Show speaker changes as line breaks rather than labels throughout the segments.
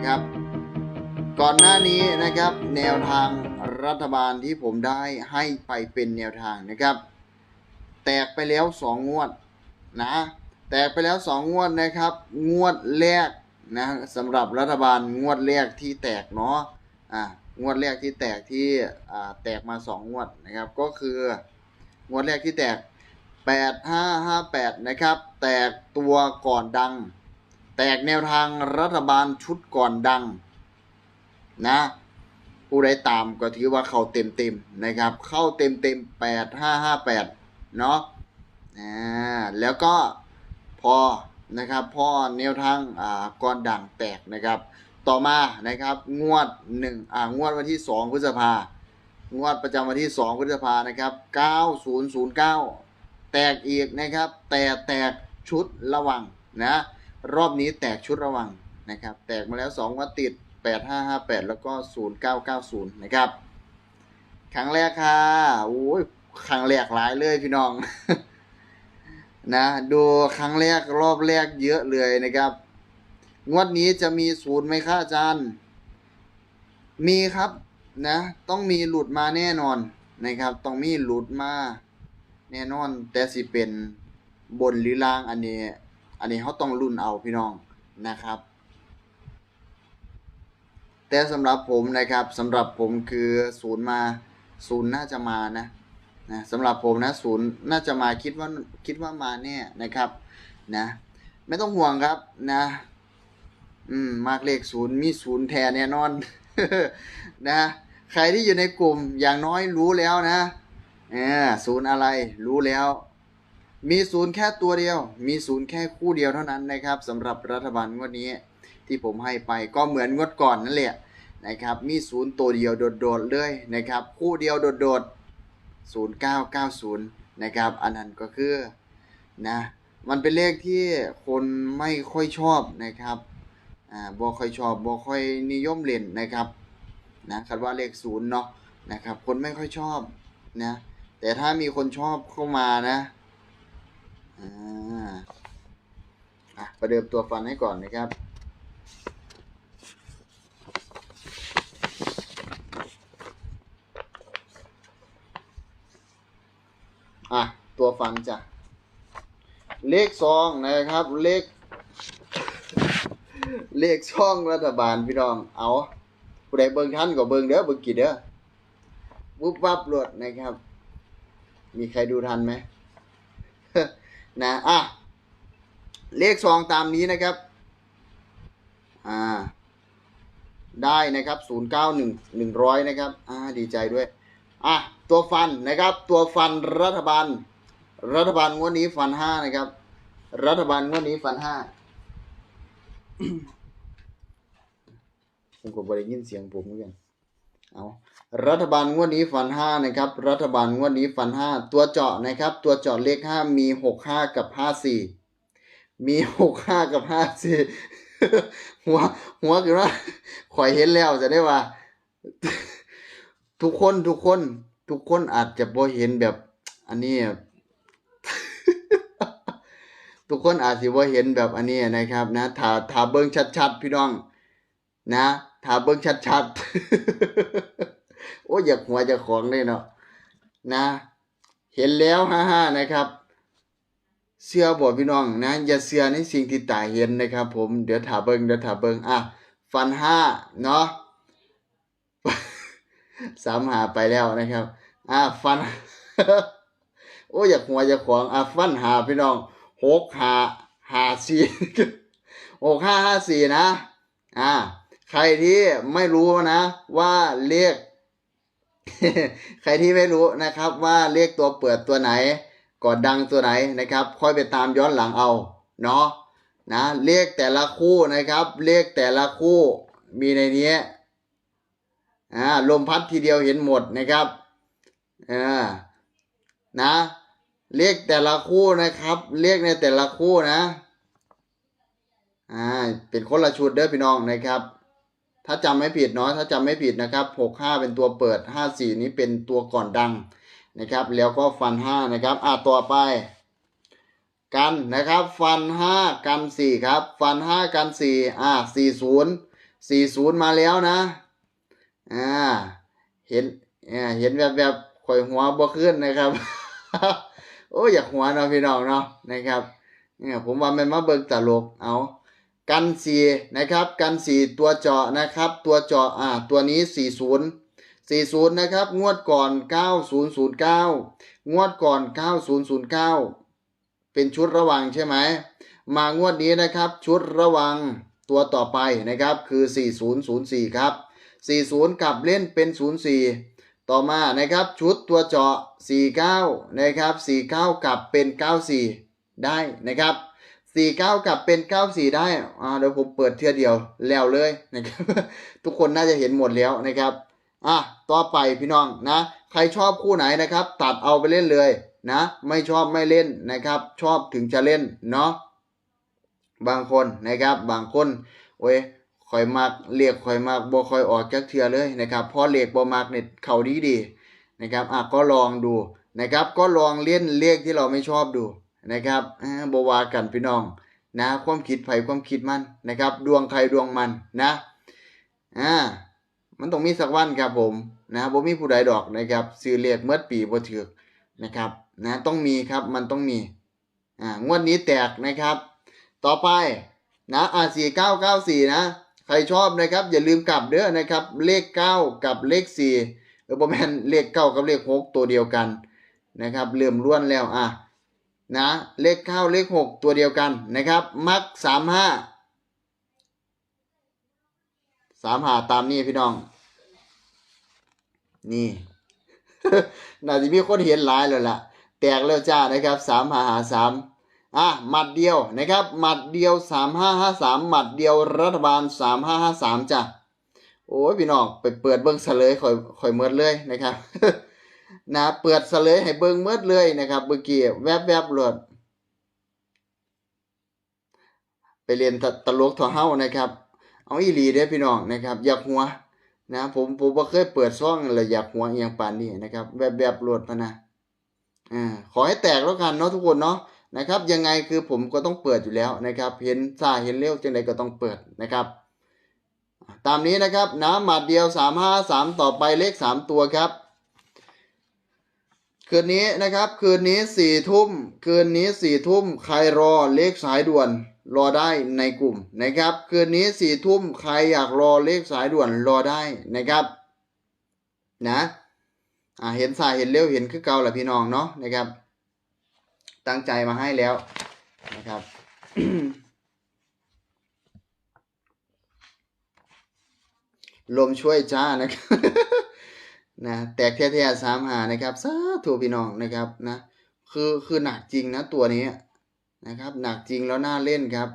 นะครับ ก่อนหน้านี้นะครับ แนวทางรัฐบาลที่ผมได้ให้ไปเป็นแนวทางนะครับ แตกไปแล้วสองงวดนะ แตกไปแล้วสองงวดนะครับ งวดแรกนะสำหรับรัฐบาลงวดแรกที่แตกเนาะอ่างวดแรกที่แตกที่อ่าแตกมาสองงวดนะครับ ก็คืองวดแรกที่แตก 8558 นะครับ แตกตัวก่อนดัง แตกแนวทางรัฐบาลชุดก่อนดังนะผู้ใดตามก็ถือว่าเข้าเต็มเต็มๆนะครับ เข้าเต็มเต็มแปดห้าห้าแปดเนาะอ่าแล้วก็พอนะครับพอแนวทางอ่าก่อนดังแตกนะครับ ต่อมานะครับงวดหนึ่งอ่างวดวันที่สองพฤษภางวดประจำวันที่สองพฤษภานะครับเก้าศูนย์ศูนย์เก้าแตกอีกนะครับ แต่แตกชุดระวังนะ รอบนี้แตกชุดระวังนะครับ แตกมาแล้ว 2 วันติด 8558 แล้วก็ 0990 นะครับครั้งแรกค่ะโอ้ยครั้งแรกหลายเลยพี่น้อง นะดูครั้งแรกรอบแรกเยอะเลยนะครับ งวดนี้จะมีศูนย์ไหมคะอาจารย์ มีครับนะ ต้องมีหลุดมาแน่นอนนะครับ ต้องมีหลุดมาแน่นอน แต่สิเป็นบนหรือล่างอันนี้ อันนี้เขาต้องรุ่นเอาพี่น้องนะครับ แต่สำหรับผมนะครับสำหรับผมคือศูนย์มาศูนย์น่าจะมานะนะสำหรับผมนะศูนย์น่าจะมาคิดว่าคิดว่ามาแน่นะครับนะไม่ต้องห่วงครับนะ อืมมากเลขศูนย์มีศูนย์แทนแน่นอนนะใครที่อยู่ในกลุ่มอย่างน้อยรู้แล้วนะเออศูนย์อะไรรู้แล้ว มีศูนย์แค่ตัวเดียว มีศูนย์แค่คู่เดียวเท่านั้นนะครับสำหรับรัฐบาลงวดนี้ ที่ผมให้ไปก็เหมือนงวดก่อนนั่นแหละนะครับ มีศูนย์ตัวเดียวโดดๆเลยนะครับ คู่เดียวโดดๆศูนย์เก้าเก้าศูนย์นะครับ อันนั้นก็คือนะมันเป็นเลขที่คนไม่ค่อยชอบนะครับอ่าบ่ค่อยชอบบ่ค่อยนิยมเล่นนะครับนะคำว่าเลขศูนย์เนาะนะครับ คนไม่ค่อยชอบนะแต่ถ้ามีคนชอบเข้ามานะ อ่าอะประเดิมตัวฟันให้ก่อนนะครับอะ ตัวฟันจ้ะ เลขซองนะครับ เลข เลขช่องรัฐบาลพี่น้อง เอาผู้ใดเบิ่งทันก็เบิ่งเด้อเบิ่งกี่เด้อวุบวับรวดนะครับ มีใครดูทันไหม นะอะเลขซองตามนี้นะครับอ่าได้นะครับศูนย์เก้าหนึ่งหนึ่งร้อยนะครับอ่าดีใจด้วยอะตัวฟันนะครับ ตัวฟันรัฐบาล รัฐบาลงวดนี้ฟันห้านะครับ รัฐบาลงวดนี้ฟันห้าผมก็บริยินเสียงผมเหมือนกันเอา รัฐบาลงวดนี้ฟันห้านะครับ รัฐบาลงวดนี้ฟันห้าตัวเจาะนะครับ ตัวเจาะเลขห้ามีหกห้ากับห้าสี่มีหกห้ากับห้าสี่หัว หัวคือว่าข่อยเห็นแล้วจะได้ว่า ทุกคนทุกคน ทุกคนอาจจะบ่เห็นแบบ อันนี้ ทุกคนอาจสิบ่เห็นแบบอันนี้นะครับ นะถ้าถ้าเบิ่งชัดๆ พี่น้อง นะถ้าเบิ่งชัดๆ อ้ยอยากหัวจะของเลยเนาะนะ เห็นแล้วฮ่าฮ่านะครับ เสื้อบ่พี่น้องนะ อย่าเสื้อในสิ่งที่ตาเห็นนะครับ ผมเดี๋ยวถาเบิงเดี๋ยวถาเบิงอะฟันห้าเนาะสามหาไปแล้วนะครับ อะฟัน โอ้ยอยากหัวจะของอะฟันหาพี่น้องหกหาหาสี่หกห้าห้าสี่นะ อ่า ใครที่ไม่รู้นะ ว่าเลข ใครที่ไม่รู้นะครับว่าเลขตัวเปิดตัวไหนก่อนดังตัวไหนนะครับ ค่อยไปตามย้อนหลังเอาเนาะนะเลขแต่ละคู่นะครับ เลขแต่ละคู่มีในนี้อ่าลมพัดทีเดียวเห็นหมดนะครับอ่านะเลขแต่ละคู่นะครับ เลขในแต่ละคู่นะอ่าเป็นคนละชุดเด้อพี่น้องนะครับ ถ้าจำไม่ผิดเนาะถ้าจำไม่ผิดนะครับหกห้าเป็นตัวเปิดห้าสี่นี้เป็นตัวก่อนดังนะครับ แล้วก็ฟันห้านะครับอ่าต่อไป กันนะครับฟันห้ากันสี่ครับ ฟันห้ากันสี่อ่าสี่ศูนย์สี่ศูนย์มาแล้วนะอ่าเห็นอ่าเห็นแบบแบบข่อยหัวบ่ขึ้นนะครับ โอ้ยอยากหัวเนาะพี่น้องเนาะนะครับเนี่ยผมว่ามันมาเบิ่งตลกเอา กันสีนะครับ กันสีตัวเจาะนะครับ ตัวเจาะอ่าตัวนี้สี่ศูนย์สี่ศูนย์นะครับ งวดก่อนเก้าศูนย์ศูนย์เก้างวดก่อนเก้าศูนย์ศูนย์เก้าเป็นชุดระวังใช่ไหมมางวดนี้นะครับ ชุดระวังตัวต่อไปนะครับ คือ 4004 ครับ 40กลับเล่นเป็น 04 ต่อมานะครับ ชุดตัวเจาะ 49 นะครับ 49กลับเป็น 94 ได้นะครับ 49กลับเป็น94ได้อ่าเดี๋ยวผมเปิดเทือเดียวแล้วเลยนะครับทุกคนน่าจะเห็นหมดแล้วนะครับอะต่อไปพี่น้องนะ ใครชอบคู่ไหนนะครับ ตัดเอาไปเล่นเลยนะ ไม่ชอบไม่เล่นนะครับ ชอบถึงจะเล่นเนาะบางคนนะครับบางคนโอ้ยข่อยมักเรียกข่อยมักบ่ค่อยออกจักเทือเลยนะครับพอเรียกบ่มักเนี่ยเขาดีดีนะครับอะก็ลองดูนะครับ ก็ลองเล่นเลขที่เราไม่ชอบดู นะครับบวากันพี่น้องนะความคิดไผความคิดมันนะครับ ดวงใครดวงมันนะอ่ามันต้องมีสักวันครับผมนะบ่มีผู้ใดดอกนะครับซื้อเลขเมื่อปีบ่ถูกนะครับนะต้องมีครับมันต้องมีอ่างวดนี้แตกนะครับ ต่อไปนะอ่าสี่เก้าเก้าสี่นะใครชอบนะครับ อย่าลืมกลับเด้อนะครับ เลขเก้ากับเลขสี่เออประมาณเลขเก้ากับเลขหกตัวเดียวกันนะครับเริ่มล้วนแล้วอะ นะเลขเก้าเลขหกตัวเดียวกันนะครับมักสามห้าสามหาตามนี้พี่น้อง นี่ น่าจะมีคนเห็นหลายแล้วล่ะ แตกแล้วจ้านะครับสามหาหาสามอะหมัดเดียวนะครับ หมัดเดียวสามห้าห้าสามหมัดเดียวรัฐบาลสามห้าห้าสามจ้ะโอ้ยพี่น้องไปเปิดเบิ้งเสลยข่อยข่อยเมิดเลยนะครับ นะเปิดเสลยให้เบิ้งเมิดเลยนะครับเมื่อกี้แวบแวบหลดไปเรียนตตลกทอเฮ้านะครับ เอาอีหลีเด้พี่น้องนะครับ อยากหัวนะผมผมบ่เคยเปิดซ่องเลยอยากหัวเอียงปานนี้นะครับ แวบแบบหลดพนะอ่าขอให้แตกแล้วกันเนาะทุกคนเนาะนะครับ ยังไงคือผมก็ต้องเปิดอยู่แล้วนะครับ เห็นซาเห็นเร็วจังใดก็ต้องเปิดนะครับตามนี้นะครับน้ำหมัดเดียวสามห้าสามต่อไปเลขสามตัวครับ คืนนี้นะครับ คืนนี้สี่ทุ่มคืนนี้สี่ทุ่มใครรอเลขสายด่วนรอได้ในกลุ่มนะครับ คืนนี้สี่ทุ่มใครอยากรอเลขสายด่วนรอได้นะครับ นะอ่าเห็นสายเห็นเร็วเห็นคือเก่าแหละพี่น้องเนาะนะครับ ตั้งใจมาให้แล้วนะครับลมช่วยจ้านะครับ นะแตกแท้ๆสามหานะครับสาธุพี่น้องนะครับนะคือคือหนักจริงนะตัวนี้นะครับ หนักจริงแล้วน่าเล่นครับ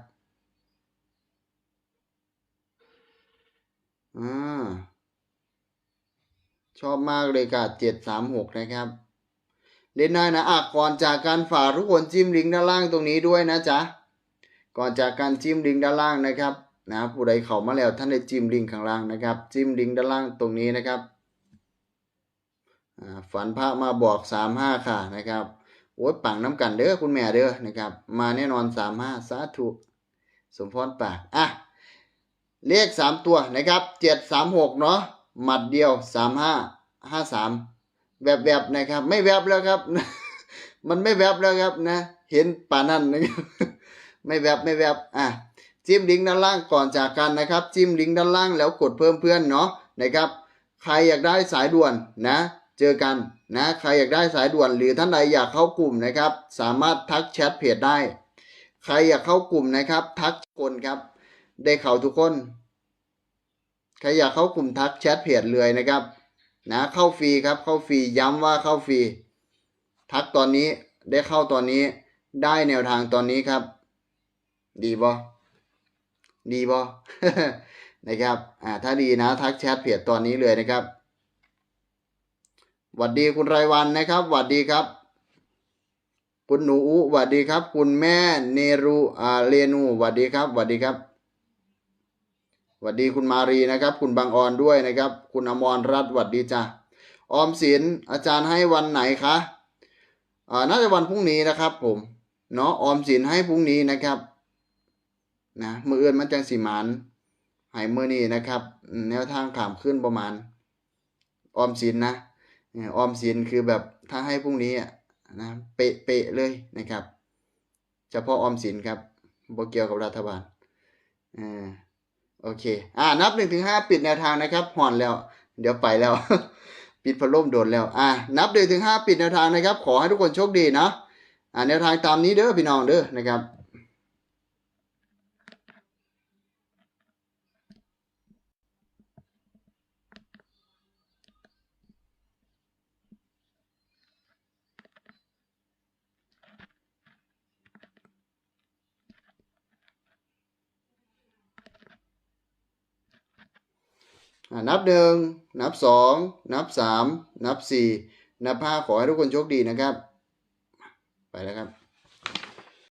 อ่าชอบมากเลยกับเจ็ดสามหกนะครับ เล่นได้นะอะก่อนจากการฝากทุกคนจิ้มลิงก์ด้านล่างตรงนี้ด้วยนะจ๊ะก่อนจากการจิ้มลิงก์ด้านล่างนะครับนะผู้ใดเข้ามาแล้วท่านได้จิ้มลิงก์ข้างล่างนะครับ จิ้มลิงก์ด้านล่างตรงนี้นะครับ ฝันพระมาบอกสามห้าค่ะนะครับโอ้ยปังน้ำกันเด้อคุณแม่เด้อนะครับ มาแน่นอนสามห้าสาธุสมพรปากอะเลขสามตัวนะครับเจ็ดสามหกเนาะหมัดเดียวสามห้าห้าสามแบบแบบนะครับ ไม่แบบแล้วครับ มันไม่แบบแล้วครับนะ เห็นป่านั่นนะครับไม่แบบไม่แบบอะจิ้มลิงก์ด้านล่างก่อนจากกันนะครับ จิ้มลิงก์ด้านล่างแล้วกดเพิ่มเพื่อนเนาะนะครับ ใครอยากได้สายด่วนนะ เจอกันนะใครอยากได้สายด่วนหรือท่านใดอยากเข้ากลุ่มนะครับ สามารถทักแชทเพจได้ ใครอยากเข้ากลุ่มนะครับ ทักคนครับ ได้เข้าทุกคน ใครอยากเข้ากลุ่มทักแชทเพจเลยนะครับ นะเข้าฟรีครับเข้าฟรีย้ำว่าเข้าฟรีทักตอนนี้ได้เข้าตอนนี้ได้แนวทางตอนนี้ครับ ดีบ่ดีบ่นะครับ อ่า ถ้าดีนะ ทักแชทเพจตอนนี้เลยนะครับ หวัดดีคุณไรวันนะครับหวัดดีครับ คุณหนูอุหวัดดีครับ คุณแม่เนรูอ่าเรนูหวัดดีครับหวัดดีครับหวัดดีคุณมารีนะครับ คุณบางออนด้วยนะครับ คุณอมรรัตน์หวัดดีจ้ะออมสินอาจารย์ให้วันไหนคะอ่าน่าจะวันพรุ่งนี้นะครับ ผมเนาะออมสินให้พรุ่งนี้นะครับนะมือเอื้อนมันจังสีหมานให้มื้อนี้นะครับ แนวทางขามขึ้นประมาณ ออมสินนะ ออมสินคือแบบถ้าให้พรุ่งนี้นะเปะเปะเลยนะครับ เฉพาะออมสินครับบเกี่ยวกับรัฐบาลอ่าโอเค อ่านับหนึ่งถึงห้าปิดแนวทางนะครับห่อนแล้ว เดี๋ยวไปแล้ว ปิดพัดลมโดนแล้ว อ่านับหนึ่งถึงห้าปิดแนวทางนะครับ ขอให้ทุกคนโชคดีนะอ่าแนวทางตามนี้เด้อพี่น้องเด้อนะครับ นับหนึ่งนับสองนับสามนับสี่นับห้าขอให้ทุกคนโชคดีนะครับ ไปแล้วครับ